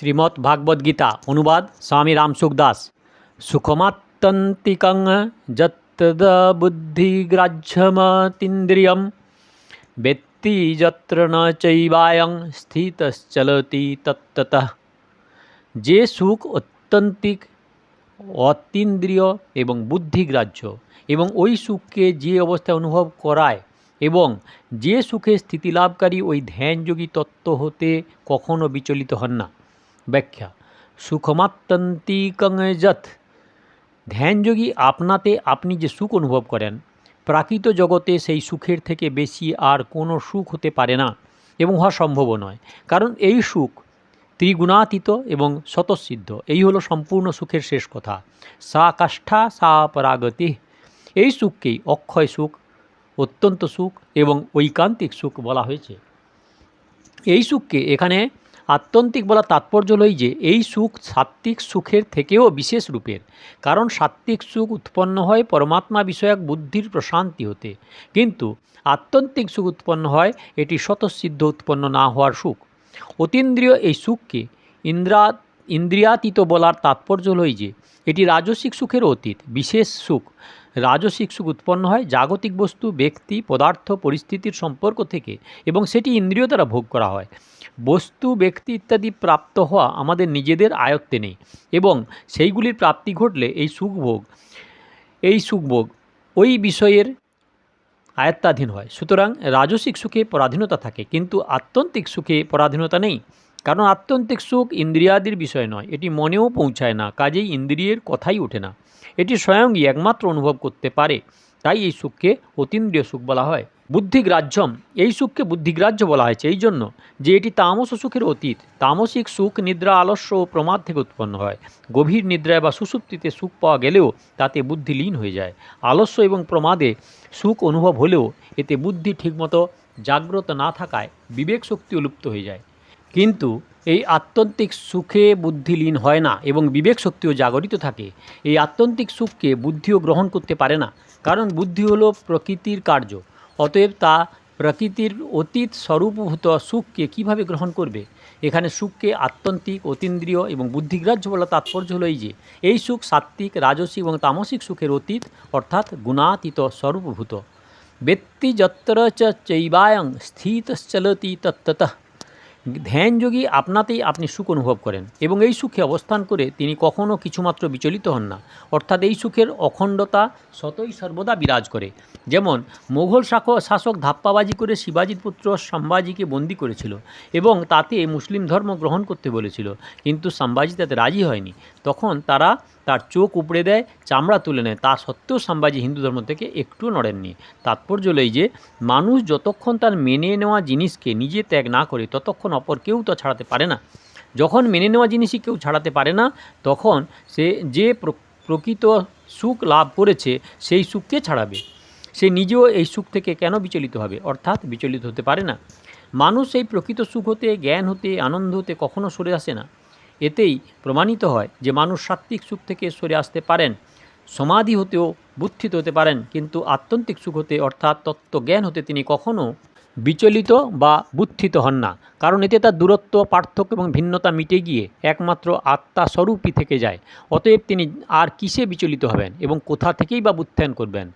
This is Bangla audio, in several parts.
শ্রীমৎ ভাগবত গীতা অনুবাদ স্বামী রামসুখ দাস সুখমাত্যন্তিকং যত্তদ বুদ্ধিগ্রাহ্যমতীন্দ্রিয়ম বেত্তি যত্র ন চৈবায়ং স্থিতশ্চলতি তত্ততঃ যে সুখ অত্যন্তিক অতীন্দ্রিয় এবং বুদ্ধিগ্রাহ্য এবং ওই সুখকে যে অবস্থায় অনুভব করায় এবং যে সুখে স্থিতিলাভকারী ওই ধ্যানযোগী তত্ত্ব হতে কখনো বিচলিত হন না ব্যাখ্যা। সুখমাত্যন্তিকং যৎ। ধ্যানযোগী আপনাতে আপনি যে সুখ অনুভব করেন, প্রাকৃত জগতে সেই সুখের থেকে বেশি আর কোনো সুখ হতে পারে না এবং হওয়া সম্ভবও নয়। কারণ এই সুখ ত্রিগুণাতীত এবং স্বতঃসিদ্ধ। এই হলো সম্পূর্ণ সুখের শেষ কথা। সা কাষ্ঠা সা পরাগতি। এই সুখকেই অক্ষয় সুখ, অত্যন্ত সুখ এবং ঐকান্তিক সুখ বলা হয়েছে। এই সুখকে এখানে আত্যন্তিক বলা তাৎপর্য হলোই যে, এই সুখ সাত্ত্বিক সুখের থেকেও বিশেষ রূপের। কারণ সাত্ত্বিক সুখ উৎপন্ন হয় পরমাত্মা বিষয়ক বুদ্ধির প্রশান্তি হতে। কিন্তু আত্যন্তিক সুখ উৎপন্ন হয় এটি স্বতঃসিদ্ধ উৎপন্ন না হওয়ার সুখ। অতীন্দ্রিয় এই সুখকে ইন্দ্রা, ইন্দ্রিয়াতীত বলার তাৎপর্য হলোই যে, এটি রাজসিক সুখের অতীত, বিশেষ সুখ। রাজসিক সুখ উৎপন্ন হয়, জাগতিক বস্তু, ব্যক্তি, পদার্থ, পরিস্থিতির সম্পর্ক থেকে এবং সেটি ইন্দ্রিয় দ্বারা ভোগ করা হয়। বস্তু, ব্যক্তি ইত্যাদি প্রাপ্ত হওয়া আমাদের নিজেদের আয়ত্তে নেই এবং সেইগুলির প্রাপ্তি ঘটলে এই সুখভোগ এই সুখভোগ ওই বিষয়ের আয়ত্তাধীন হয়। সুতরাং রাজসিক সুখে পরাধীনতা থাকে, কিন্তু আত্যন্তিক সুখে পরাধীনতা নেই। কারণ আত্যন্তিক সুখ ইন্দ্রিয়াদির বিষয় নয়, এটি মনেও পৌঁছায় না, কাজেই ইন্দ্রিয়ের কথাই ওঠে না। এটি স্বয়ংই একমাত্র অনুভব করতে পারে, তাই এই সুখকে অতীন্দ্রিয় সুখ বলা হয়। বুদ্ধিগ্রাহ্যম, এই সুখকে বুদ্ধিগ্রাহ্য বলা হয়েছে এই জন্য যে এটি তামস সুখের অতীত, তামসিক সুখ নিদ্রা, আলস্য ও প্রমাদ থেকে উৎপন্ন হয়। গভীর নিদ্রায় বা সুষুপ্তিতে সুখ পাওয়া গেলেও তাতে বুদ্ধি লীন হয়ে যায়। আলস্য এবং প্রমাদে সুখ অনুভব হলেও এতে বুদ্ধি ঠিকমতো জাগ্রত না থাকায় বিবেক শক্তিও লুপ্ত হয়ে যায়। কিন্তু এই আত্যন্তিক সুখে বুদ্ধি লীন হয় না এবং বিবেক শক্তিও জাগরিত থাকে। এই আত্যন্তিক সুখকে বুদ্ধিও গ্রহণ করতে পারে না, কারণ বুদ্ধি হলো প্রকৃতির কার্য। অতএব তা প্রকৃতির অতীত স্বরূপভূত সুখকে কীভাবে গ্রহণ করবে? এখানে সুখকে আত্যন্তিক অতীন্দ্রিয় এবং বুদ্ধিগ্রাহ্য বলা তাৎপর্য হলো এই যে, এই সুখ সাত্ত্বিক রাজসিক এবং তামসিক সুখের অতীত, অর্থাৎ গুণাতীত স্বরূপভূত। ব্যক্তি যত্র চৈবায়ং স্থিতশ্চলতি তত্ততঃ ধ্যানযোগী আপনাতেই আপনি সুখ অনুভব করেন এবং এই সুখে অবস্থান করে তিনি কখনও কিছুমাত্র বিচলিত হন না। অর্থাৎ এই সুখের অখণ্ডতা সতই সর্বদা বিরাজ করে। যেমন মোঘল শাসক ধাপ্পাবাজি করে শিবাজির পুত্র সম্ভাজিকে বন্দি করেছিল এবং তাতে মুসলিম ধর্ম গ্রহণ করতে বলেছিল। কিন্তু সম্ভাজি তাতে রাজি হয়নি। তখন তারা তার চোখ উপড়ে দেয়, চামড়া তুলে নেয়। তা সত্ত্বেও সম্ভাজি হিন্দু ধর্ম থেকে একটুও নড়েননি। তাৎপর্য এই যে, মানুষ যতক্ষণ তার মেনে নেওয়া জিনিসকে নিজে ত্যাগ না করে, ততক্ষণ অপর কেউ তো ছাড়াতে পারে না। যখন মেনে নেওয়া জিনিসই কেউ ছাড়াতে পারে না, তখন সে যে প্রকৃত সুখ লাভ করেছে, সেই সুখকে ছাড়াবে। সে নিজেও এই সুখ থেকে কেন বিচলিত হবে? অর্থাৎ বিচলিত হতে পারে না। মানুষ এই প্রকৃত সুখ হতে, জ্ঞান হতে, আনন্দ হতে কখনো সরে আসে না। এতেই প্রমাণিত হয় যে মানুষ সাত্ত্বিক সুখ থেকে সরে আসতে পারেন, সমাধি হতেও বুদ্ধিত হতে পারেন, কিন্তু আত্যন্তিক সুখ হতে অর্থাৎ তত্ত্বজ্ঞান হতে তিনি কখনও বিচলিত বা বুদ্ধিত হন না, কারণ এতে তার দূরত্ব, পার্থক্য এবং ভিন্নতা মিটে গিয়ে একমাত্র আত্মা স্বরূপই থেকে যায়। অতএব তিনি আর কিসে বিচলিত হবেন এবং কোথা থেকেই বা বুদ্ধায়ন করবেন?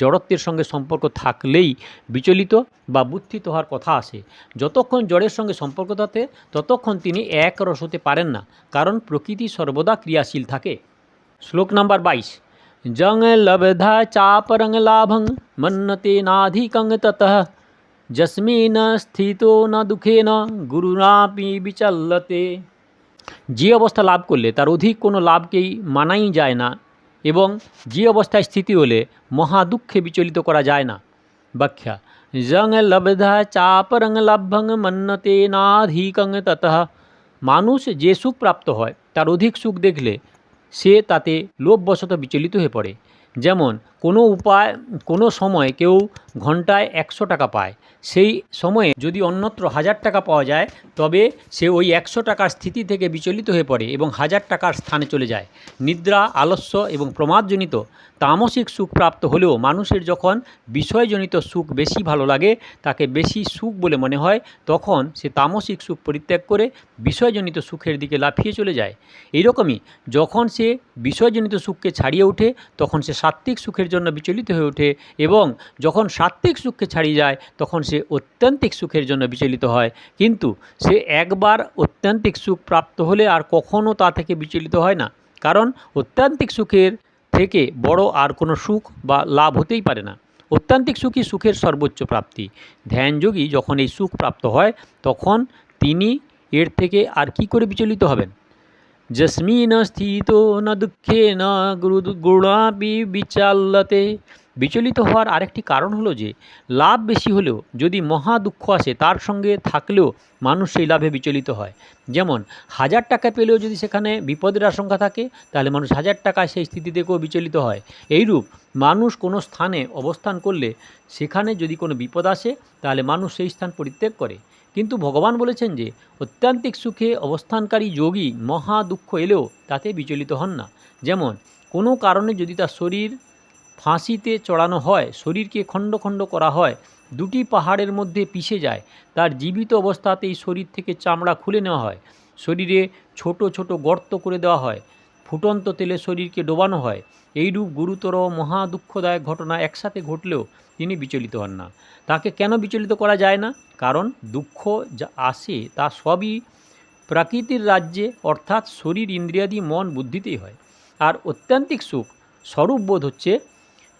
জড়ত্বের সঙ্গে সম্পর্ক থাকলেই বিচলিত বা বুদ্ধিত হওয়ার কথা আসে যতক্ষণ জড়ের সঙ্গে সম্পর্ক থাকে, ততক্ষণ তিনি এক রস হতে পারেন না, কারণ প্রকৃতি সর্বদা ক্রিয়াশীল থাকে। শ্লোক নাম্বার বাইশ। জং লব্ধা চাপরং লাভং মন্নতে নাধিকং ততঃ। যস্মিন স্থিত ন দুঃখেন গুরুরাপি বিচল্লতে যে অবস্থা লাভ করলে তার অধিক কোনো লাভকেই মানাই যায় না এবং যে অবস্থায় স্থিতি হলে মহা দুঃখে বিচলিত করা যায় না ব্যাখ্যা জং লব্ধা চাপরং লাভং মন্নতে নাধিকং ততঃ মানুষ যে সুখ প্রাপ্ত হয় তার অধিক সুখ দেখলে সে তাতে লোভবশত বিচলিত হয়ে পড়ে যেমন কোনো উপায়, কোনো সময় কেউ ঘন্টায় একশো টাকা পায়। সেই সময়ে যদি অন্যত্র হাজার টাকা পাওয়া যায়, তবে সে ওই একশো টাকার স্থিতি থেকে বিচলিত হয়ে পড়ে এবং হাজার টাকার স্থানে চলে যায়। নিদ্রা, আলস্য এবং প্রমাদজনিত তামসিক সুখ প্রাপ্ত হলেও মানুষের যখন বিষয়জনিত সুখ বেশি ভালো লাগে, তাকে বেশি সুখ বলে মনে হয়, তখন সে তামসিক সুখ পরিত্যাগ করে বিষয়জনিত সুখের দিকে লাফিয়ে চলে যায়। এইরকমই যখন সে বিষয়জনিত সুখকে ছাড়িয়ে ওঠে, তখন সে সাত্ত্বিক সুখের জন্য বিচলিত হয়ে ওঠে এবং যখন সাত্ত্বিক সুখকে ছাড়িয়ে যায়, তখন সে অত্যান্তিক সুখের জন্য বিচলিত হয়। কিন্তু সে একবার অত্যান্তিক সুখ প্রাপ্ত হলে আর কখনও তা থেকে বিচলিত হয় না। কারণ অত্যান্তিক সুখের থেকে বড় আর কোনো সুখ বা লাভ হতেই পারে না। অত্যান্তিক সুখই সুখের সর্বোচ্চ প্রাপ্তি। ধ্যানযোগী যখন এই সুখ প্রাপ্ত হয়, তখন তিনি এর থেকে আর কি করে বিচলিত হবেন? যস্মিন স্থিত না দুঃখে না গুণাপি বিচাল্যতে বিচলিত হওয়ার আরেকটি কারণ হলো যে, লাভ বেশি হলেও যদি মহা দুঃখ আসে, তার সঙ্গে থাকলেও মানুষ সেই লাভে বিচলিত হয়। যেমন, হাজার টাকা পেলেও যদি সেখানে বিপদের আশঙ্কা থাকে, তাহলে মানুষ হাজার টাকা সেই স্থিতি থেকেও বিচলিত হয়। এইরূপ মানুষ কোনো স্থানে অবস্থান করলে, সেখানে যদি কোনো বিপদ আসে, তাহলে মানুষ সেই স্থান পরিত্যাগ করে। কিন্তু ভগবান বলেছেন যে, অত্যান্তিক সুখে অবস্থানকারী যোগী মহা দুঃখ এলেও তাতে বিচলিত হন না। যেমন, কোনো কারণে যদি তার শরীর ফাঁসিতে চড়ানো হয়, শরীরকে খণ্ড খণ্ড করা হয়, দুটি পাহাড়ের মধ্যে পিষে যায়, তার জীবিত অবস্থাতেই শরীর থেকে চামড়া খুলে নেওয়া হয়, শরীরে ছোট ছোট গর্ত করে দেওয়া হয়, ফুটন্ত তেলে শরীরকে ডোবানো হয়, এইরূপ গুরুতর মহা দুঃখদায়ক ঘটনা একসাথে ঘটলেও তিনি বিচলিত হন না। তাকে কেন বিচলিত করা যায় না? কারণ দুঃখ যা আসে তা সবই প্রাকৃতির রাজ্যে, অর্থাৎ শরীর, ইন্দ্রিয়াদি, মন বুদ্ধিতেই হয়। আর অত্যান্তিক সুখ, স্বরূপ বোধ হচ্ছে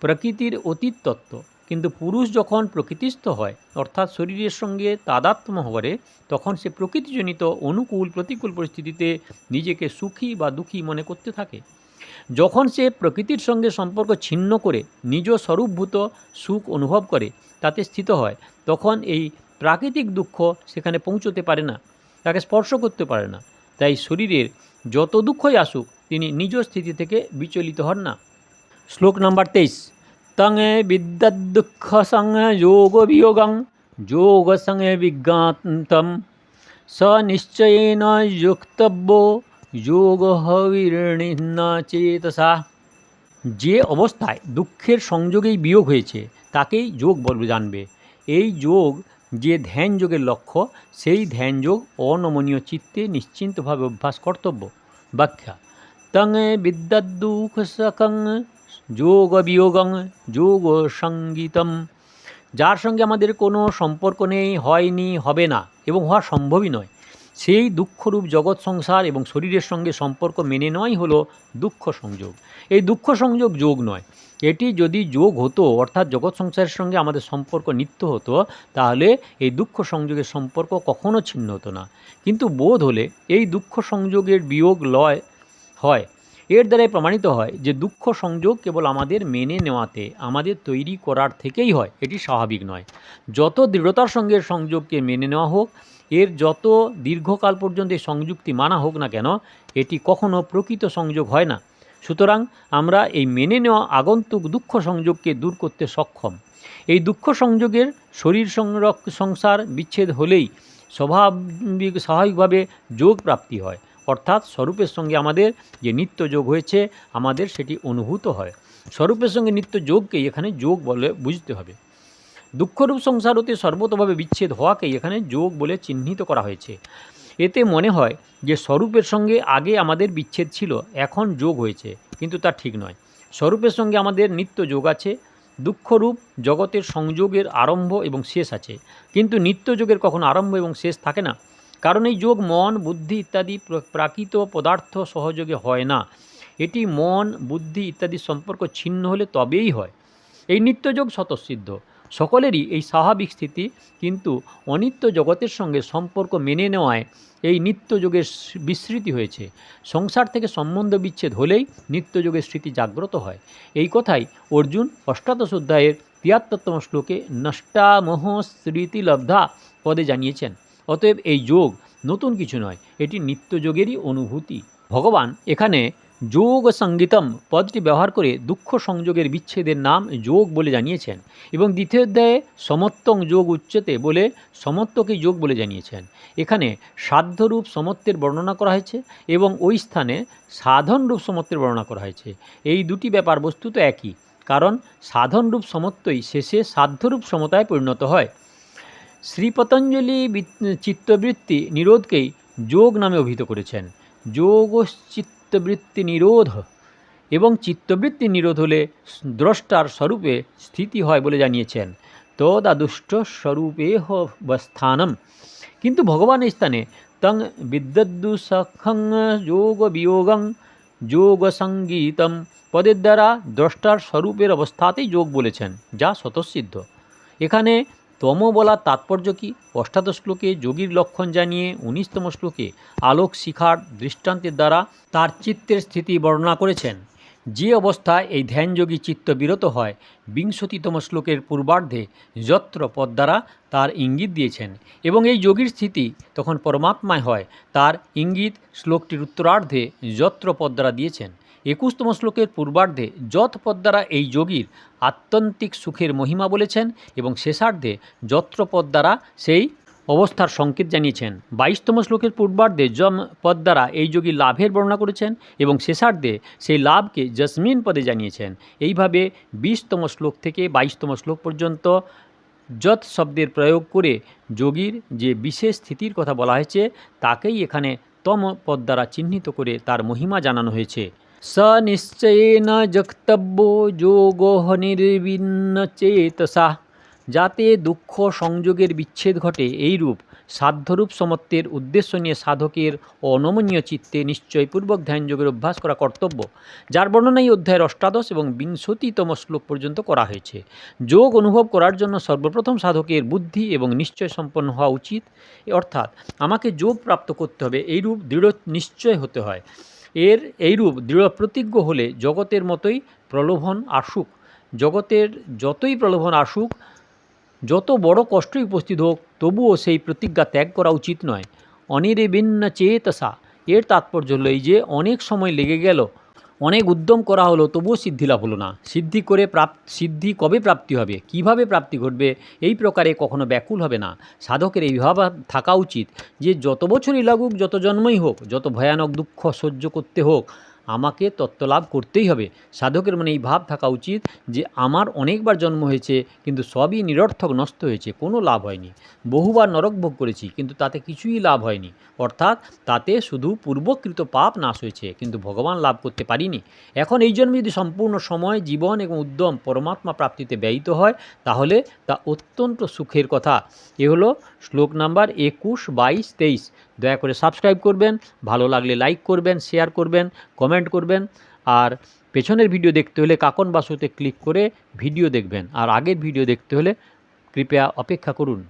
প্রকৃতির অতীত তত্ত্ব। কিন্তু পুরুষ যখন প্রকৃতিস্থ হয়, অর্থাৎ শরীরের সঙ্গে তাদাত্ম করে, তখন সে প্রকৃতিজনিত অনুকূল, প্রতিকূল পরিস্থিতিতে নিজেকে সুখী বা দুঃখী মনে করতে থাকে। যখন সে প্রকৃতির সঙ্গে সম্পর্ক ছিন্ন করে নিজ স্বরূপভূত সুখ অনুভব করে, তাতে স্থিত হয়, তখন এই প্রাকৃতিক দুঃখ সেখানে পৌঁছতে পারে না, তাকে স্পর্শ করতে পারে না। তাই শরীরের যত দুঃখই আসুক, তিনি নিজ স্থিতি থেকে বিচলিত হন না। শ্লোক নাম্বার তেইশ। তঙে বিদ্যুঃখ সঙ্গে যোগ বিয়োগং যোগ সঙ্গে বিজ্ঞাতম স নিশ্চয়েন যুক্তব্য যোগ হবির্ণিনা চেতসা যে অবস্থায় দুঃখের সংযোগেই বিয়োগ হয়েছে, তাকেই যোগ বলবে, জানবে। এই যোগ যে ধ্যান যোগের লক্ষ্য, সেই ধ্যান যোগ অনমনীয় চিত্তে নিশ্চিন্তভাবে অভ্যাস কর্তব্য। ব্যাখ্যা। তং বিদ্যুৎ সকং যোগ বিয়োগং যোগ সঙ্গীতম যার সঙ্গে আমাদের কোনো সম্পর্ক নেই, হয়নি, হবে না, এবং হওয়া সম্ভবই নয়। সেই দুঃখরূপ জগৎ সংসার এবং শরীরের সঙ্গে সম্পর্ক মেনে নেওয়াই হলো দুঃখ সংযোগ। এই দুঃখ সংযোগ যোগ নয়। এটি যদি যোগ হতো, অর্থাৎ জগৎ সংসারের সঙ্গে আমাদের সম্পর্ক নিত্য হতো, তাহলে এই দুঃখ সংযোগের সম্পর্ক কখনো ছিন্ন হতো না। কিন্তু বোধ হলে এই দুঃখ সংযোগের বিয়োগ লয়, হয়। এর দ্বারাই প্রমাণিত হয় যে দুঃখ সংযোগ কেবল আমাদের মেনে নেওয়াতে, আমাদের তৈরি করার থেকেই হয়। এটি স্বাভাবিক নয়। যত দৃঢ়তার সঙ্গে সংযোগকে মেনে নেওয়া হোক এর যত দীর্ঘকাল পর্যন্ত এই সংযুক্তি মানা হোক না কেন, এটি কখনো প্রকৃত সংযোগ হয় না। সুতরাং আমরা এই মেনে নেওয়া আগন্তুক দুঃখ সংযোগকে দূর করতে সক্ষম। এই দুঃখ সংযোগের শরীর সংসার বিচ্ছেদ হলেই স্বাভাবিক, স্বাভাবিকভাবে যোগ প্রাপ্তি হয়। অর্থাৎ স্বরূপের সঙ্গে আমাদের যে নিত্য যোগ হয়েছে, আমাদের সেটি অনুভূত হয়। স্বরূপের সঙ্গে নিত্য যোগকেই এখানে যোগ বলে বুঝতে হবে। দুঃখরূপ সংসার হতে সর্বতভাবে বিচ্ছেদ হওয়াকেই এখানে যোগ বলে চিহ্নিত করা হয়েছে। এতে মনে হয় যে স্বরূপের সঙ্গে আগে আমাদের বিচ্ছেদ ছিল, এখন যোগ হয়েছে, কিন্তু তা ঠিক নয়। স্বরূপের সঙ্গে আমাদের নিত্য যোগ আছে, দুঃখরূপ জগতের সংযোগের আরম্ভ এবং শেষ আছে। কিন্তু নিত্য যোগের কখনো আরম্ভ এবং শেষ থাকে না, কারণ এই যোগ মন, বুদ্ধি ইত্যাদি প্রাকৃত পদার্থ সহযোগে হয় না। এটি মন, বুদ্ধি ইত্যাদি সম্পর্ক ছিন্ন হলে তবেই হয়। এই নিত্যযোগ স্বতঃসিদ্ধ। সকলেরই এই স্বাভাবিক স্থিতি কিন্তু অনিত্য জগতের সঙ্গে সম্পর্ক মেনে নেওয়ায় এই নিত্যযোগের বিস্মৃতি হয়েছে। সংসার থেকে সম্বন্ধ বিচ্ছেদ হলেই নিত্যযোগের স্মৃতি জাগ্রত হয়। এই কথাই অর্জুন অষ্টাদশ অধ্যায়ের তিয়াত্তরতম শ্লোকে নষ্টামোহ স্মৃতি লব্ধা পদে জানিয়েছেন, অতএব এই যোগ নতুন কিছু নয়, এটি নিত্যযোগেরই অনুভূতি। ভগবান এখানে যোগ সঙ্গীতম পদটি ব্যবহার করে দুঃখ সংযোগের বিচ্ছেদের নাম যোগ বলে জানিয়েছেন এবং দ্বিতীয় অধ্যায়ে সমত্বং যোগ উচ্চতে বলে সমত্বকে যোগ বলে জানিয়েছেন। এখানে সাধ্যরূপ সমত্বের বর্ণনা করা হয়েছে এবং ওই স্থানে সাধনরূপ সমত্বের বর্ণনা করা হয়েছে। এই দুটি ব্যাপার বস্তু তো একই, কারণ সাধনরূপ সমত্বই শেষে সাধ্যরূপ সমতায় পরিণত হয়। শ্রী পতঞ্জলি চিত্তবৃত্তি নিরোধকেই যোগ নামে অভিহিত করেছেন। যোগ চিত্তবৃত্তি নিরোধ। এবং চিত্তবৃত্তি নিরোধ হলে দ্রষ্টার স্বরূপে স্থিতি হয় বলে জানিয়েছেন। তদাদুষ্ট স্বরূপেহ স্থানম কিন্তু ভগবান এই স্থানে তং বিদ্যদ্দু সখং যোগ বিয়োগং যোগ সঙ্গীতম পদের দ্বারা দ্রষ্টার স্বরূপের অবস্থাতেই যোগ বলেছেন, যা স্বতঃসিদ্ধ। এখানে তম বলার তাৎপর্য কি? অষ্টাদশ শ্লোকে যোগীর লক্ষণ জানিয়ে উনিশতম শ্লোকে আলোক শিখার দৃষ্টান্তের দ্বারা তার চিত্তের স্থিতি বর্ণনা করেছেন। যে অবস্থায় এই ধ্যানযোগী চিত্ত বিরত হয়, বিংশতিতম শ্লোকের পূর্বার্ধে যত্র পদ দ্বারা তার ইঙ্গিত দিয়েছেন এবং এই যোগীর স্থিতি তখন পরমাত্মায় হয়, তার ইঙ্গিত শ্লোকটির উত্তরার্ধে যত্র পদ দ্বারা দিয়েছেন। একুশতম শ্লোকের পূর্বার্ধে যত পদ দ্বারা এই যোগীর আত্যন্তিক সুখের মহিমা বলেছেন এবং শেষার্ধে যত্র পদ দ্বারা সেই অবস্থার সংকেত জানিয়েছেন। বাইশতম শ্লোকের পূর্বার্ধে যম পদ দ্বারা এই যোগী লাভের বর্ণনা করেছেন এবং শেষার্ধে সেই লাভকে জসমিন পদে জানিয়েছেন। এইভাবে বিশতম শ্লোক থেকে বাইশতম শ্লোক পর্যন্ত যত শব্দের প্রয়োগ করে যোগীর যে বিশেষ স্থিতির কথা বলা হয়েছে, তাকেই এখানে তম পদ দ্বারা চিহ্নিত করে তার মহিমা জানানো হয়েছে। স নিশ্চয়েন জক্তব্য যোগ নির্বিন্ন চেতসা যাতে দুঃখ সংযোগের বিচ্ছেদ ঘটে এইরূপ সাধ্যরূপ সমত্বের উদ্দেশ্য নিয়ে সাধকের অনমনীয় চিত্তে নিশ্চয়পূর্বক ধ্যানযোগের অভ্যাস করা কর্তব্য, যার বর্ণনা এই অধ্যায়ের অষ্টাদশ এবং বিংশতিতম শ্লোক পর্যন্ত করা হয়েছে। যোগ অনুভব করার জন্য সর্বপ্রথম সাধকের বুদ্ধি এবং নিশ্চয় সম্পন্ন হওয়া উচিত। অর্থাৎ, আমাকে যোগ প্রাপ্ত করতে হবে, এইরূপ দৃঢ় নিশ্চয় হতে হয়। এর এইরূপ দৃঢ় প্রতিজ্ঞ হলে জগতের মতোই প্রলোভন আসুক। জগতের যতই প্রলোভন আসুক, যত বড় কষ্টই উপস্থিত হোক, তবুও সেই প্রতিজ্ঞা ত্যাগ করা উচিত নয়। অনির্বিন্ন চেতসা এর তাৎপর্য হলো এই যে, অনেক সময় লেগে গেল অনেক উদ্যম করা হলো, তবুও সিদ্ধি লাভ হলো না। সিদ্ধি করে প্রাপ, সিদ্ধি কবে প্রাপ্তি হবে? কীভাবে প্রাপ্তি ঘটবে? এই প্রকারে কখনো ব্যাকুল হবে না। সাধকের এই ভাব থাকা উচিত যে, যত বছরই লাগুক, যত জন্মই হোক, যত ভয়ানক দুঃখ সহ্য করতে হোক আমাকে তত্ত্বলাভ করতেই হবে। সাধকের মনে এই ভাব থাকা উচিত যে, আমার অনেকবার জন্ম হয়েছে, কিন্তু সবই নিরর্থক নষ্ট হয়েছে, কোনো লাভ হয়নি। বহুবার নরক ভোগ করেছি, কিন্তু তাতে কিছুই লাভ হয়নি। অর্থাৎ তাতে শুধু পূর্বকৃত পাপ নাশ হয়েছে, কিন্তু ভগবান লাভ করতে পারিনি। এখন এই জন্মে যদি সম্পূর্ণ সময়, জীবন এবং উদ্যম পরমাত্মা প্রাপ্তিতে ব্যয়িত হয়, তাহলে তা অত্যন্ত সুখের কথা। এ হলো শ্লোক নাম্বার একুশ, বাইশ, তেইশ। দয়া করে সাবস্ক্রাইব করবেন, ভালো লাগলে লাইক করবেন শেয়ার করবেন কমেন্ট করবেন, আর পেছনের ভিডিও দেখতে হলে কাকন বাসুতে ক্লিক করে ভিডিও দেখবেন, আর আগের ভিডিও দেখতে হলে কৃপয়া অপেক্ষা করুন।